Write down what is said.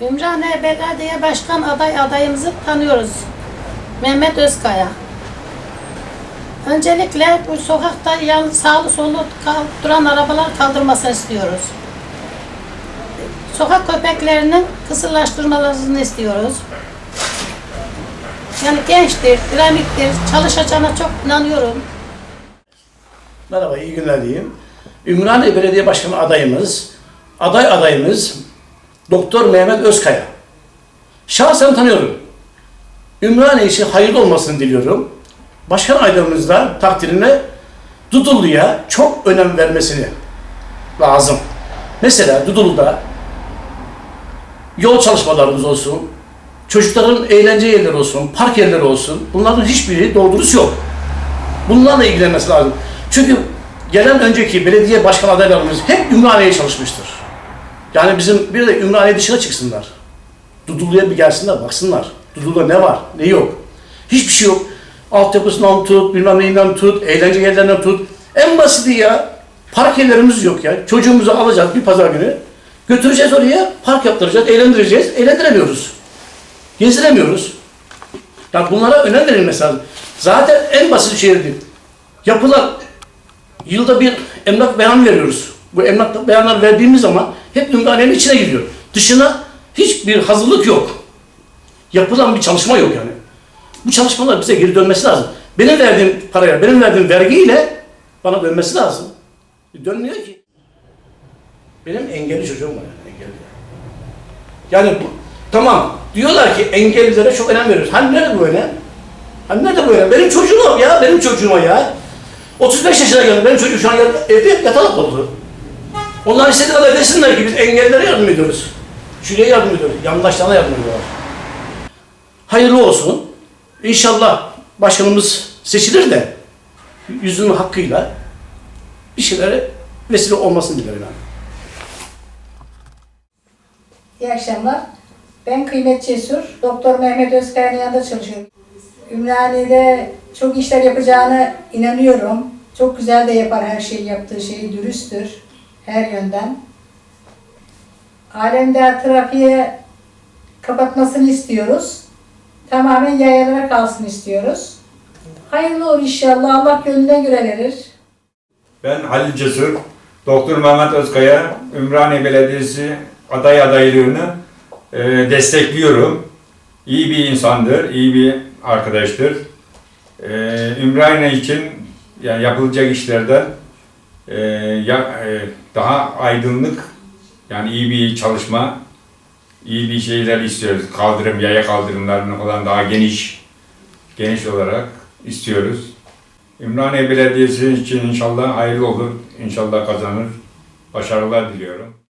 Ümraniye Belediye Başkan aday adayımızı tanıyoruz. Mehmet Özkaya. Öncelikle bu sokakta sağlı sollu duran arabalar kaldırmasını istiyoruz. Sokak köpeklerinin kısırlaştırmalarını istiyoruz. Yani gençtir, dinamiktir, çalışacağına çok inanıyorum. Merhaba, iyi günler diyeyim. Ümraniye Belediye Başkanı adayımız, aday adayımız Doktor Mehmet Özkaya. Şahsen tanıyorum. Ümraniye için hayırlı olmasını diliyorum. Başkan adayımız da takdirine Dudullu'ya çok önem vermesini lazım. Mesela Dudullu'da yol çalışmalarımız olsun, çocukların eğlence yerleri olsun, park yerleri olsun, bunların hiçbiri doğru dürüst yok. Bunlarla ilgilenmesi lazım. Çünkü gelen önceki belediye başkan adaylarımız hep Ümraniye'ye çalışmıştır. Yani bizim bir de Ümraniye dışına çıksınlar. Dudullu'ya bir gelsinler, baksınlar. Dudullu'da ne var, ne yok. Hiçbir şey yok. Altyapısından tut, bilmem neyinden tut, eğlence yerlerinden tut. En basiti ya, park yerlerimiz yok ya. Çocuğumuzu alacağız bir pazar günü. Götüreceğiz oraya, park yaptıracağız, eğlendireceğiz. Eğlendiremiyoruz. Gezdiremiyoruz. Ya bunlara önem verilmesi lazım. Zaten en basit şeydi. Yapılan yılda bir emlak beyanı veriyoruz. Bu emlak beyanları verdiğimiz zaman hep Ümraniye'nin içine gidiyor. Dışına hiçbir hazırlık yok. Yapılan bir çalışma yok yani. Bu çalışmalar bize geri dönmesi lazım. Benim verdiğim paraya, benim verdiğim vergiyle bana dönmesi lazım. E, Dönmüyor ki. Benim engelli çocuğum var yani engelli. Yani bu, tamam diyorlar ki engellilere çok önem veriyoruz. Hani nerede bu önem? Hani nerede bu önem? Benim çocuğum ya, benim çocuğuma ya. 35 yaşına geldim, benim çocuğum şu an evde yatalak oldu. Onlar istediği kadar desinler ki biz engellilere yardım ediyoruz. Şuraya yardım ediyoruz, yandaşlarına yardım ediyorlar. Hayırlı olsun. İnşallah başkanımız seçilir de yüzünün hakkıyla bir şeylere vesile olmasını dilerim yani. İyi akşamlar. Ben Kıymet Cesur. Doktor Mehmet Özkaya'nın yanında çalışıyorum. Ümraniye'de çok işler yapacağına inanıyorum. Çok güzel de yapar her şeyi yaptığı şeyi. Dürüsttür her yönden. Alemde trafiğe kapatmasını istiyoruz. Tamamen yayalara kalsın istiyoruz. Hayırlı olur inşallah. Allah gönlüne göre verir. Ben Halil Cesur, Doktor Mehmet Özkaya, Ümraniye Belediyesi aday adaylığını e, destekliyorum. İyi bir insandır, iyi bir arkadaştır. E, Ümraniye için yani yapılacak işlerden e, ya, e, daha aydınlık, yani iyi bir çalışma, iyi bir şeyler istiyoruz. Kaldırım, yaya kaldırımlarını falan daha geniş, geniş olarak istiyoruz. Ümraniye Belediyesi için inşallah hayırlı olur. İnşallah kazanır. Başarılar diliyorum.